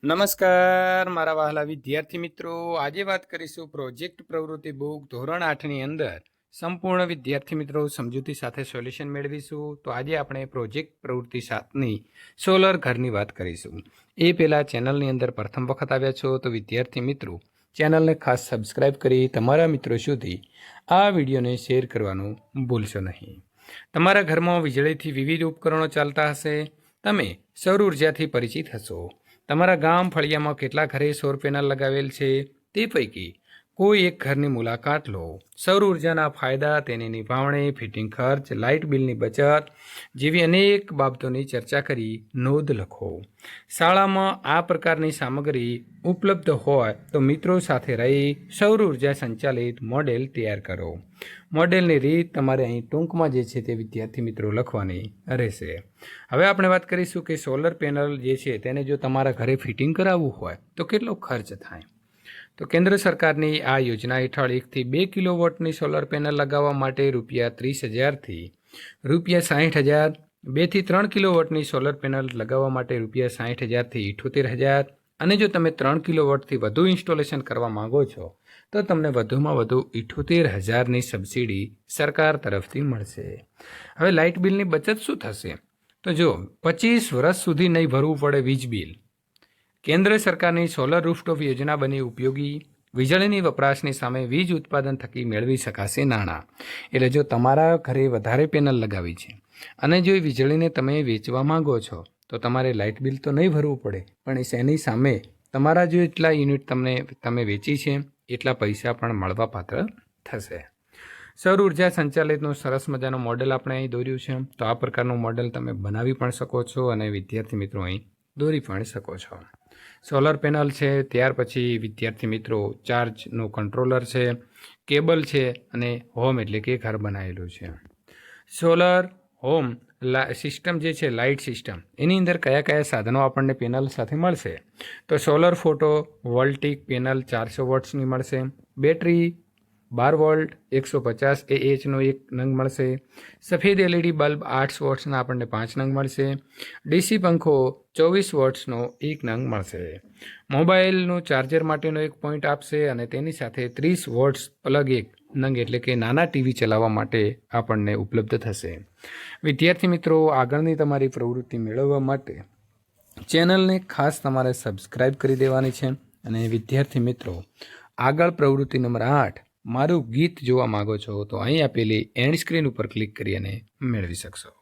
નમસ્કાર, મારા વહાલા વિદ્યાર્થી મિત્રો. આજે વાત કરીશું પ્રોજેક્ટ પ્રવૃત્તિ બુક ધોરણ આઠની અંદર. સંપૂર્ણ વિદ્યાર્થી મિત્રો સમજૂતી સાથે સોલ્યુશન મેળવીશું. તો આજે આપણે પ્રોજેક્ટ પ્રવૃત્તિ સાતની સોલર ઘરની વાત કરીશું. એ પહેલાં ચેનલની અંદર પ્રથમ વખત આવ્યા છો તો વિદ્યાર્થી મિત્રો, ચેનલને ખાસ સબસ્ક્રાઇબ કરી તમારા મિત્રો સુધી આ વિડીયોને શેર કરવાનું ભૂલશો નહીં. તમારા ઘરમાં વીજળીથી વિવિધ ઉપકરણો ચાલતા હશે. તમે સૌર ઉર્જાથી પરિચિત હશો. તમારા ગામ ફળિયામાં કેટલા ઘરે સૌર પેનલ લગાવેલ છે તે પૈકી કોઈ એક ઘરની મુલાકાત લો. સૌર ઉર્જાના ફાયદા, તેની નિભાવણી, ફિટિંગ ખર્ચ, લાઇટ બિલની બચત જેવી અનેક બાબતોની ચર્ચા કરી. નોંધ લખો. શાળામાં આ પ્રકારની સામગ્રી ઉપલબ્ધ હોય તો મિત્રો સાથે રહી સૌર ઊર્જા સંચાલિત મોડેલ તૈયાર કરો. મોડેલની રીત તમારે અહીં ટૂંકમાં જે છે તે વિદ્યાર્થી મિત્રો લખવાની રહેશે. હવે આપણે વાત કરીશું કે સોલર પેનલ જે છે તેને જો તમારા ઘરે ફિટિંગ કરાવવું હોય તો કેટલો ખર્ચ થાય? તો કેન્દ્ર સરકારની આ યોજના હેઠળ એકથી બે કિલોવોટની સોલર પેનલ લગાવવા માટે રૂપિયા ત્રીસ હજારથી રૂપિયા સાહીઠ હજાર, બેથી ત્રણ કિલોવોટની સોલર પેનલ લગાવવા માટે રૂપિયા સાહીઠ હજારથી ઇઠોતેર હજાર. અને જો તમે ત્રણ કિલોવોટથી વધુ ઇન્સ્ટોલેશન કરવા માંગો છો, તો તમને વધુમાં વધુ ઇઠોતેર હજારની સબસિડી સરકાર તરફથી મળશે. હવે લાઇટ બિલની બચત શું થશે? તો જો પચીસ વર્ષ સુધી નહીં ભરવું પડે વીજ બિલ કેન્દ્ર સરકારની સોલર રૂફટોપ યોજના બની ઉપયોગી, વીજળીની વપરાશની સામે વીજ ઉત્પાદન થકી મેળવી શકાશે નાણાં. એટલે જો તમારા ઘરે વધારે પેનલ લગાવી છે અને જો એ વીજળીને તમે વેચવા માંગો છો, તો તમારે લાઇટ બિલ તો નહીં ભરવું પડે. પણ એની સામે? તમારા જો એટલા યુનિટ તમને, તમે વેચી છે, એટલા પૈસા પણ મળવાપાત્ર થશે. સૌર ઊર્જા સંચાલિતનું સરસ મજાનું મોડેલ આપણે અહીં દોર્યું છે. તો આ પ્રકારનું મોડેલ તમે બનાવી પણ શકો છો અને વિદ્યાર્થી મિત્રો અહીં દોરી પણ શકો છો. સોલર પેનલ છે, ત્યાર પછી વિદ્યાર્થી મિત્રો ચાર્જનું કંટ્રોલર છે, કેબલ છે અને હોમ એટલે કે ઘર બનાવેલું છે. સોલર હોમ સિસ્ટમ જે છે, લાઇટ સિસ્ટમ, એની અંદર કયા કયા સાધનો આપણને પેનલ સાથે મળશે? તો સોલર ફોટો વોલ્ટિક પેનલ ચારસો વોટ્સની મળશે, બેટરી બાર વોલ્ટ, એકસો પચાસ એ એચનો એક નંગ મળશે. સફેદ એલઈડી બલ્બ આઠ વોટ્સના આપણને પાંચ નંગ મળશે. ડીસી પંખો ચોવીસ વોટ્સનો એક નંગ મળશે. મોબાઈલનું ચાર્જર માટેનો એક પોઈન્ટ આપશે અને તેની સાથે ત્રીસ વોટ્સ પ્લગ એક નંગ એટલે કે નાના ટીવી ચલાવવા માટે આપણને ઉપલબ્ધ થશે. વિદ્યાર્થી મિત્રો, આગળની તમારી પ્રવૃત્તિ મેળવવા માટે ચેનલને ખાસ તમારે સબસ્ક્રાઇબ કરી દેવાની છે. અને વિદ્યાર્થી મિત્રો, આગળ પ્રવૃત્તિ નંબર આઠ મારું ગીત જોવા માગો છો તો અહીં આપેલી એન્ડ સ્ક્રીન ઉપર ક્લિક કરી અને મેળવી શકશો.